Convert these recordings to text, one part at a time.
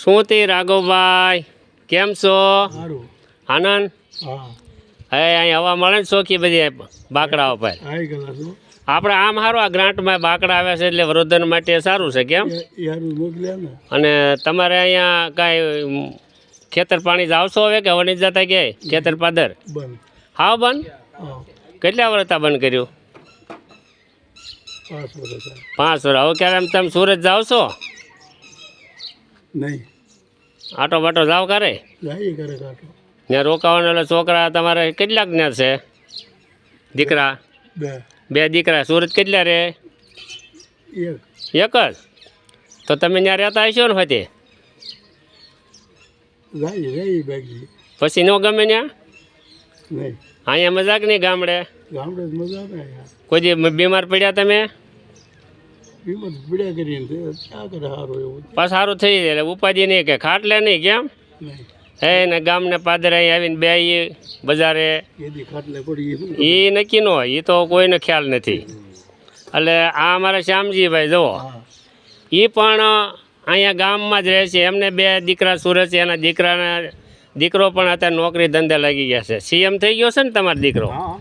શું તે રાઘવભાઈ? કેમ છો? આનંદ? હા. અહીં હવા મળે ને શોખી બધી બાકડા ઉપર આઈ આપણે આમ સારું આ ગ્રાન્ટમાં બાકડા આવે છે એટલે વૃદ્ધન માટે સારું છે કેમ? અને તમારે અહીંયા કાંઈ ખેતર પાણી જાવશો હવે કે વણી જતા કે ખેતર પાદર? હા બંધ? કેટલા વર્ષ બંધ કર્યું? પાંચ વર્ષ હવે ક્યારે આમ તમે સુરત જાવ છો નહીં. આટો બાટો જાવ કરે જાય કરે કાઢો ત્યાં રોકાવાના એટલે છોકરા તમારે કેટલાક ને છે? દીકરા? બે. બે દીકરા. સુરત કેટલા રે એક. એક જ? તો તમે ત્યાં રહેતા હશો ને હોતે? પછી ન ગમે ત્યાં? નહીં. અહીંયા મજાક નહીં ગામડે? ગામડે મજા કોઈ બીમાર પડ્યા તમે? કિંમત પીડ્યા કરીને તે ક્યાં કરે સારું એવું? પાછું સારું થઈ જાય એટલે ઉપાધિ નહીં કે ખાટલે નહીં કેમ? હે ને ગામને પાદરે અહીં આવીને બે બજારે. એ નક્કી ન હોય એ તો કોઈને ખ્યાલ નથી. એટલે આ અમારા શ્યામજીભાઈ જુઓ. એ પણ અહીંયા ગામમાં જ રહે છે. એમને બે દીકરા સુરત છે એના દીકરાના દીકરો પણ અત્યારે નોકરી ધંધે લાગી ગયા છે. સીએમ થઈ ગયો છે ને તમારો દીકરો? હા.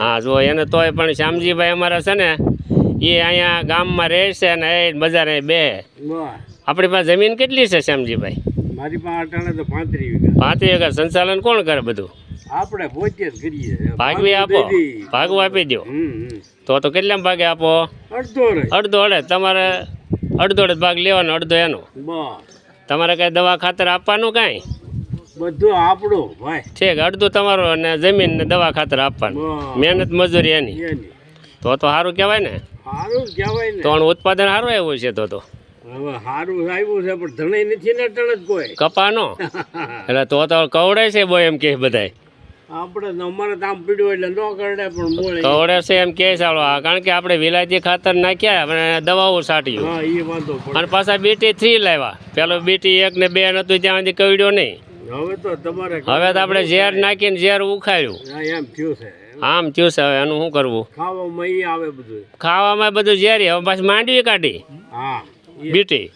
હા જો એને તોય પણ શ્યામજીભાઈ અમારા છે ને એ અહીંયા ગામમાં રહે છે અને એ બજારે બે. આપણી પાસે જમીન કેટલી છે શ્યામજીભાઈ? મારી પાસે અટાણે તો પાંત્રીસ વીઘા. પાંત્રીસ વીઘા સંચાલન કોણ કરે બધું? આપણે પોતે જ કરીએ ભાગવી આપો. ભાગવું આપી દો. તો તો કેટલા ભાગે આપો? અડધો અડધો અડે. તમારે અડધો અડધ ભાગ લેવાનો અડધો એનો. તમારે કાંઈ દવા ખાતર આપવાનું કાંઈ? બધું આપણો ભાઈ. ઠીક અડધું તમારું અને જમીન ને દવા ખાતર આપવાનું. મહેનત મજૂરી એની. એની. તો તો સારું કહેવાય ને. સારું કહેવાય ને. તો ઉત્પાદન સારું આવ્યું છે તો તો. હવે સારું આવ્યું છે પણ ધણાઈ નથી ને અટણ જ કોઈ. કપાનો? એટલે તો તો કવડે છે બોય એમ કે બધાય. આપણે અમારે આમ પીડ્યું એટલે ન કરડે પણ મોળે કવડે છે એમ કે ચાલો કારણ કે આપણે વિલાયતી ખાતર નાખ્યા અને દવાઓ છાંટ્યું. હા એ વાંધો અને પાછા બીટી થ્રી લાવ્યા. પેલો બીટી એક ને બે નતું ત્યાં સુધી કવડ્યો નહીં. હવે તો તમારે હવે તો આપણે ઝેર નાખીને ઝેર ઉખાડ્યું. એમ થયું છે. આમ થયું છે હવે એનું શું કરવું? ખાવામાં ઈ આવે બધું. ખાવામાં બધું ઝેરી હવે પાછી માંડવી કાઢી. હા. બીટી.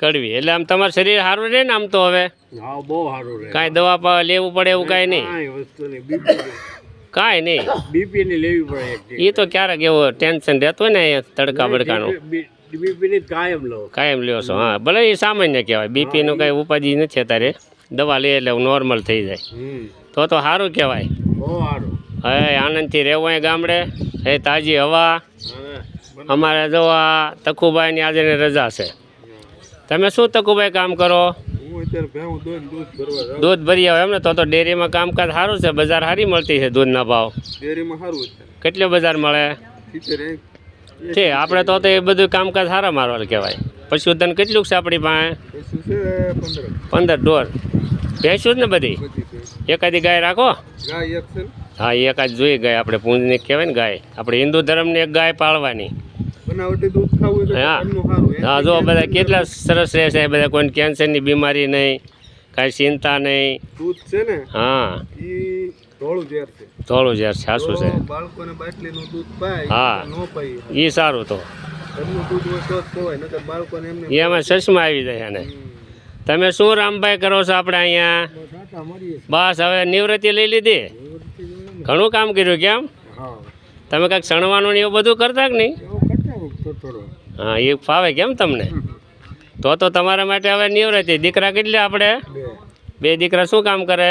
કડવી. એટલે આમ તમારું શરીર સારું રહે ને આમ તો હવે? હા બહુ સારું રહે. કાંઈ દવા લેવું પડે એવું કાંઈ નહીં? કાંઈ વસ્તુ નહીં બીપી કાંઈ નહીં. બીપી લેવી પડે એ તો ક્યારેક એવો ટેન્શન રહેતું હોય ને અહીંયા તડકા બડકાનું. કાયમ લો. કાયમ લ્યો છો હા. ભલે એ સામાન્ય કહેવાય. બીપીનું કાંઈ ઉપાધિ નથી અત્યારે. દવા લે એટલે નોર્મલ થઈ જાય. તો તો સારું કહેવાય. બહુ સારું. હવે આનંદથી રહેવું ગામડે? હે, તાજી હવા. અમારે જો આ તકુભાઈની આજે રજા છે. તમે શું તકુભાઈ કામ કરો? હું દૂધ ભરી આવે એમને તો તો ડેરીમાં કામકાજ સારું છે. બજાર સારી મળતી છે દૂધના ભાવ. ડેરીમાં કેટલો બજાર મળે? છે, આપણે તો એ બધું કામકાજ સારા મારવા કહેવાય. પશુધન કેટલું છે આપણી પાસે? પંદર ઢોર ભેંસું જ ને બધી? એકાદી ગાય રાખો? ગાય હા એ આજ જોઈ ગાય આપણે પૂંજની કહેવાય ને ગાય. આપણે હિન્દુ ધર્મની એક ગાય પાળવાની. હા. હા જો બધા કેટલા સરસ રહે છે બધા કોઈને કેન્સરની બીમારી નહીં કાંઈ ચિંતા નહીં. દૂધ છે ને? હા. ધોળું ઝેર છે. સાસુ છે હા. એ સારું તો. એમાં ચશ્મા આવી જાય એને. તમે શું રામભાઈ કરો છો આપણે અહીંયા? બસ હવે નિવૃત્તિ લઈ લીધી? ઘણું કામ કર્યું કેમ? તમે કાંઈક સણવાનું ને એવું બધું કરતા કે નહીં? હા એ ફાવે કેમ તમને? તો તો તમારા માટે હવે નિવૃત્તિ. દીકરા કેટલા આપણે? બે. દીકરા શું કામ કરે?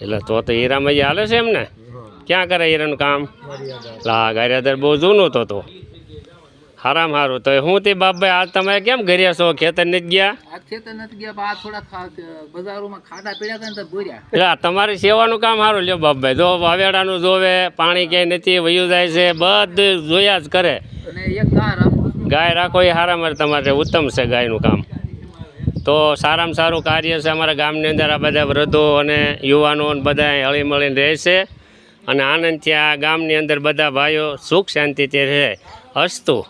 એટલે તો તો હીરામાં જે હાલે છે એમને? ક્યાં કરે હીરાનું કામ? લા ગારિયાદર બહુ જૂનું તો તો. હારામ હારું. તો હું તે બાપભાઈ આજ તમે કેમ ઘરે છો? ખેતર નથી ગયા? આ ખેતર નથી ગયા આ થોડા બજારોમાં ખાડા પીડ્યા હતા ને તો ભર્યા એટલે તમારી સેવાનું કામ સારું લ્યો બાપભાઈ. જો વાવેડાનું જોવે પાણી ક્યાંય નથી વયું જાય છે બધું જોયા જ કરે. અને એક ગાય રાખું. એ સારા માટે તમારે ઉત્તમ છે ગાયનું કામ. તો સારામાં સારું કાર્ય છે અમારા ગામની અંદર આ બધા વૃદ્ધો અને યુવાનો બધા હળીમળીને હળી મળીને રહે છે. અને આનંદથી આ ગામની અંદર બધા ભાઈઓ સુખ શાંતિથી રહે. હસતું.